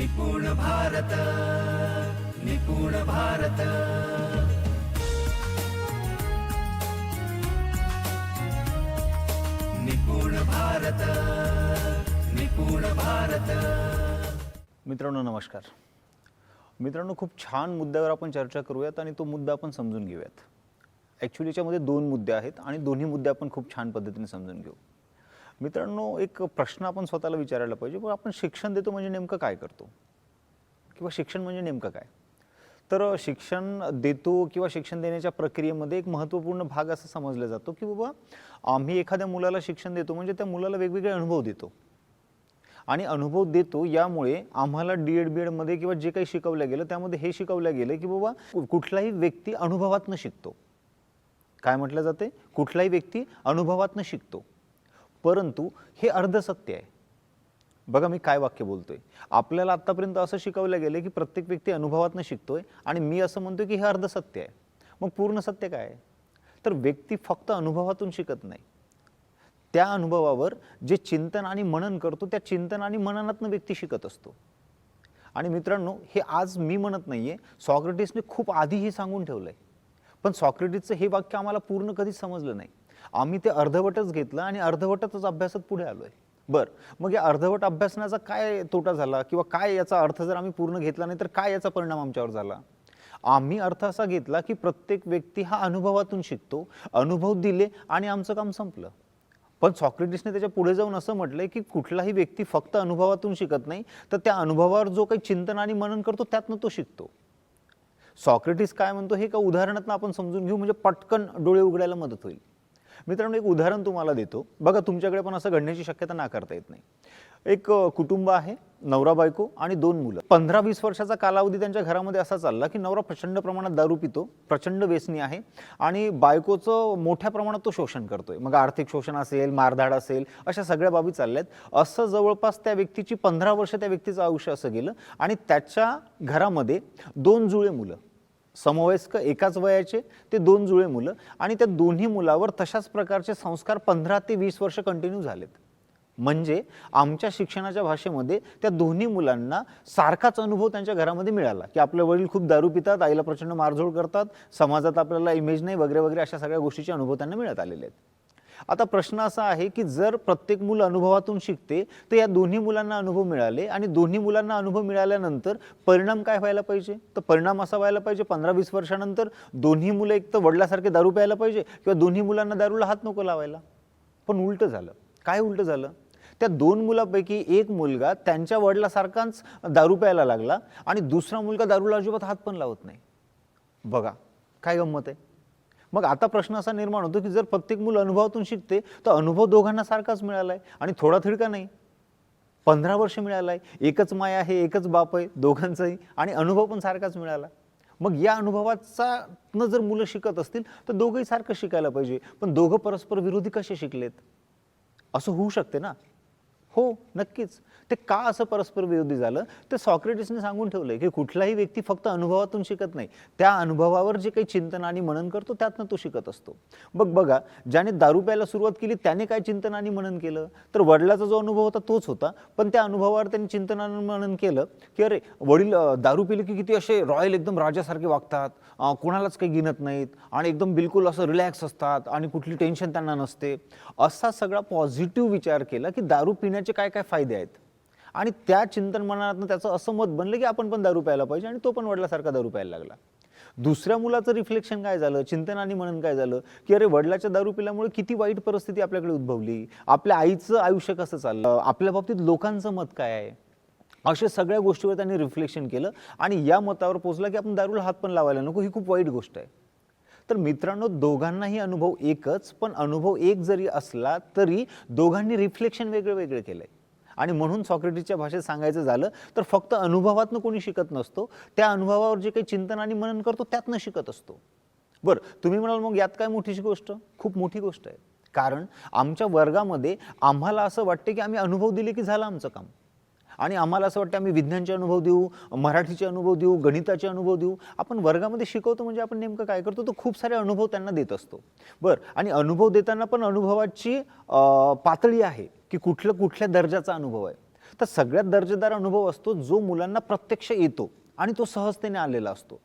निपुण भारत निपुण भारत. निपुण भारत निपुण भारत. मित्रांनो नमस्कार. मित्रांनो खूप छान मुद्द्यावर आपण चर्चा करूयात आणि तो मुद्दा आपण समजून घेऊयात. ॲक्च्युली याच्यामध्ये दोन मुद्दे आहेत आणि दोन्ही मुद्दे आपण खूप छान पद्धतीने समजून घेऊ. मित्रांनो एक प्रश्न आपण स्वतःला विचारायला पाहिजे पण आपण शिक्षण देतो म्हणजे नेमकं काय करतो? किंवा शिक्षण म्हणजे नेमकं काय? तर शिक्षण देतो किंवा शिक्षण देण्याच्या प्रक्रियेमध्ये एक महत्त्वपूर्ण भाग असं समजला जातो की बाबा आम्ही एखाद्या मुलाला शिक्षण देतो म्हणजे त्या मुलाला वेगवेगळे अनुभव देतो. आणि अनुभव देतो यामुळे आम्हाला डी एड बी एडमध्ये किंवा जे काही शिकवलं गेलं त्यामध्ये हे शिकवलं गेलं की बाबा कुठलाही व्यक्ती अनुभवातनं शिकतो. काय म्हटलं जाते? कुठलाही व्यक्ती अनुभवातनं शिकतो. परंतु हे अर्धसत्य आहे. बघा मी काय वाक्य बोलतोय. आपल्याला आत्तापर्यंत असं शिकवलं गेलं की प्रत्येक व्यक्ती अनुभवातनं शिकतोय आणि मी असं म्हणतोय की हे अर्धसत्य आहे. मग पूर्ण सत्य काय आहे? तर व्यक्ती फक्त अनुभवातून शिकत नाही. त्या अनुभवावर जे चिंतन आणि मनन करतो त्या चिंतन आणि मननातनं व्यक्ती शिकत असतो. आणि मित्रांनो हे आज मी म्हणत नाहीये. सॉक्रेटिसने खूप आधी हे सांगून आहे पण सॉक्रेटिसचं हे वाक्य आम्हाला पूर्ण कधीच समजलं नाही. आम्ही ते अर्धवटच घेतलं आणि अर्धवटच अभ्यासात पुढे आलो आहे बर मग या अर्धवट अभ्यासनाचा काय तोटा झाला किंवा काय याचा अर्थ जर आम्ही पूर्ण घेतला नाही तर काय याचा परिणाम आमच्यावर झाला? आम्ही अर्थ असा घेतला की प्रत्येक व्यक्ती हा अनुभवातून शिकतो अनुभव दिले आणि आमचं काम संपलं. पण सॉक्रेटिसने त्याच्या पुढे जाऊन असं म्हटलंय की कुठलाही व्यक्ती फक्त अनुभवातून शिकत नाही तर त्या अनुभवावर जो काही चिंतन आणि मनन करतो त्यातनं तो शिकतो. सॉक्रेटिस काय म्हणतो हे का उदाहरणातनं आपण समजून घेऊ म्हणजे पटकन डोळे उघडायला मदत होईल. मित्रांनो एक उदाहरण तुम्हाला देतो. बघा तुमच्याकडे पण असं घडण्याची शक्यता नाकारता येत नाही. एक कुटुंब आहे नवरा बायको आणि दोन मुलं. पंधरा वीस वर्षाचा कालावधी त्यांच्या घरामध्ये असा चालला की नवरा प्रचंड प्रमाणात दारू पितो प्रचंड व्यसनी आहे आणि बायकोचं मोठ्या प्रमाणात तो शोषण करतोय. मग आर्थिक शोषण असेल मारधाड असेल अशा सगळ्या बाबी चालल्या आहेत असं जवळपास त्या व्यक्तीची पंधरा वर्ष त्या व्यक्तीचं आयुष्य असं गेलं आणि त्याच्या घरामध्ये दोन जुळे मुलं. समवयस्क एकाच वयाचे ते दोन जुळे मुलं आणि त्या दोन्ही मुलावर तशाच प्रकारचे संस्कार पंधरा ते वीस वर्ष कंटिन्यू झालेत. म्हणजे आमच्या शिक्षणाच्या भाषेमध्ये त्या दोन्ही मुलांना सारखाच अनुभव त्यांच्या घरामध्ये मिळाला की आपले वडील खूप दारू पितात आईला प्रचंड मारझोड करतात समाजात आपल्याला इमेज नाही वगैरे वगैरे अशा सगळ्या गोष्टीचे अनुभव त्यांना मिळत आलेले आहेत. आता प्रश्न असा आहे की जर प्रत्येक मूल अनुभवातून शिकते तर या दोन्ही मुलांना अनुभव मिळाले आणि दोन्ही मुलांना अनुभव मिळाल्यानंतर परिणाम काय व्हायला पाहिजे? तर परिणाम असा व्हायला पाहिजे पंधरा वीस वर्षानंतर दोन्ही मुलं एक तर वडिलासारखे दारू प्यायला पाहिजे किंवा दोन्ही मुलांना दारूला हात नको लावायला. पण उलटं झालं. काय उलटं झालं? त्या दोन मुलापैकी एक मुलगा त्यांच्या वडिलासारखाच दारू प्यायला लागला आणि दुसरा मुलगा दारूला अजिबात हात पण लावत नाही. बघा काय गंमत आहे? मग आता प्रश्न असा निर्माण होतो की जर प्रत्येक मुलं अनुभवातून शिकते तर अनुभव दोघांना सारखाच मिळालाय. आणि थोडा थिडका नाही? पंधरा वर्ष मिळालाय. एकच माय आहे एकच बाप आहे दोघांचाही. आणि अनुभव पण सारखाच मिळाला. मग या अनुभवाचा न जर मुलं शिकत असतील तर दोघंही सारखं शिकायला पाहिजे. पण दोघं परस्पर विरोधी कसे शिकलेत? असं होऊ शकते ना? हो नक्कीच. ते का असं परस्पर विरोधी झालं? ते सॉक्रेटिसने सांगून ठेवलंय की कुठलाही व्यक्ती फक्त अनुभवातून शिकत नाही. त्या अनुभवावर जे काही चिंतन आणि मनन करतो त्यातनं तो शिकत असतो. बघ बघा ज्याने दारू प्यायला सुरुवात केली त्याने काय चिंतन आणि मनन केलं? तर वडिलाचा जो अनुभव होता तोच होता. पण त्या अनुभवावर त्यांनी चिंतन आणि मनन केलं की अरे वडील दारू पिले की किती असे रॉयल एकदम राजासारखे वागतात कोणालाच काही गिनत नाहीत आणि एकदम बिलकुल असं रिलॅक्स असतात आणि कुठली टेन्शन त्यांना नसते. असा सगळा पॉझिटिव्ह विचार केला की दारू पिण्याचे काय काय फायदे आहेत? आणि त्या चिंतन मनातनं त्याचं असं मत बनलं की आपण पण दारू प्यायला पाहिजे आणि तो पण वडिलासारखा दारू प्यायला लागला. दुसऱ्या मुलाचं रिफ्लेक्शन काय झालं? चिंतन आणि मनन काय झालं? की अरे वडिलाच्या दारू पिल्यामुळे किती वाईट परिस्थिती आपल्याकडे उद्भवली? आपल्या आईचं आयुष्य कसं चाललं? आपल्या बाबतीत लोकांचं मत काय आहे? अशा सगळ्या गोष्टीवर त्यांनी रिफ्लेक्शन केलं आणि या मतावर पोचला की आपण दारूला हात पण लावायला नको. ही खूप वाईट गोष्ट आहे. तर मित्रांनो दोघांनाही अनुभव एकच पण अनुभव एक जरी असला तरी दोघांनी रिफ्लेक्शन वेगळे वेगळे केलं आहे आणि म्हणून सॉक्रेटिसच्या भाषेत सांगायचं झालं तर फक्त अनुभवातनं कोणी शिकत नसतो. त्या अनुभवावर जे काही चिंतन आणि मनन करतो त्यातनं शिकत असतो. बरं तुम्ही म्हणाल मग यात काय मोठीची गोष्ट? खूप मोठी गोष्ट आहे. कारण आमच्या वर्गामध्ये आम्हाला असं वाटतं की आम्ही अनुभव दिले की झालं आमचं काम. आणि आम्हाला असं वाटतं आम्ही विज्ञानचे अनुभव देऊ मराठीचे अनुभव देऊ गणिताचे अनुभव देऊ. आपण वर्गामध्ये शिकवतो म्हणजे आपण नेमकं काय करतो? तर खूप सारे अनुभव त्यांना देत असतो. बरं आणि अनुभव देताना पण अनुभवाची पातळी आहे की कुठलं कुठल्या दर्जाचा अनुभव आहे. तर सगळ्यात दर्जेदार अनुभव असतो जो मुलांना प्रत्यक्ष येतो आणि तो सहजतेने आलेला असतो.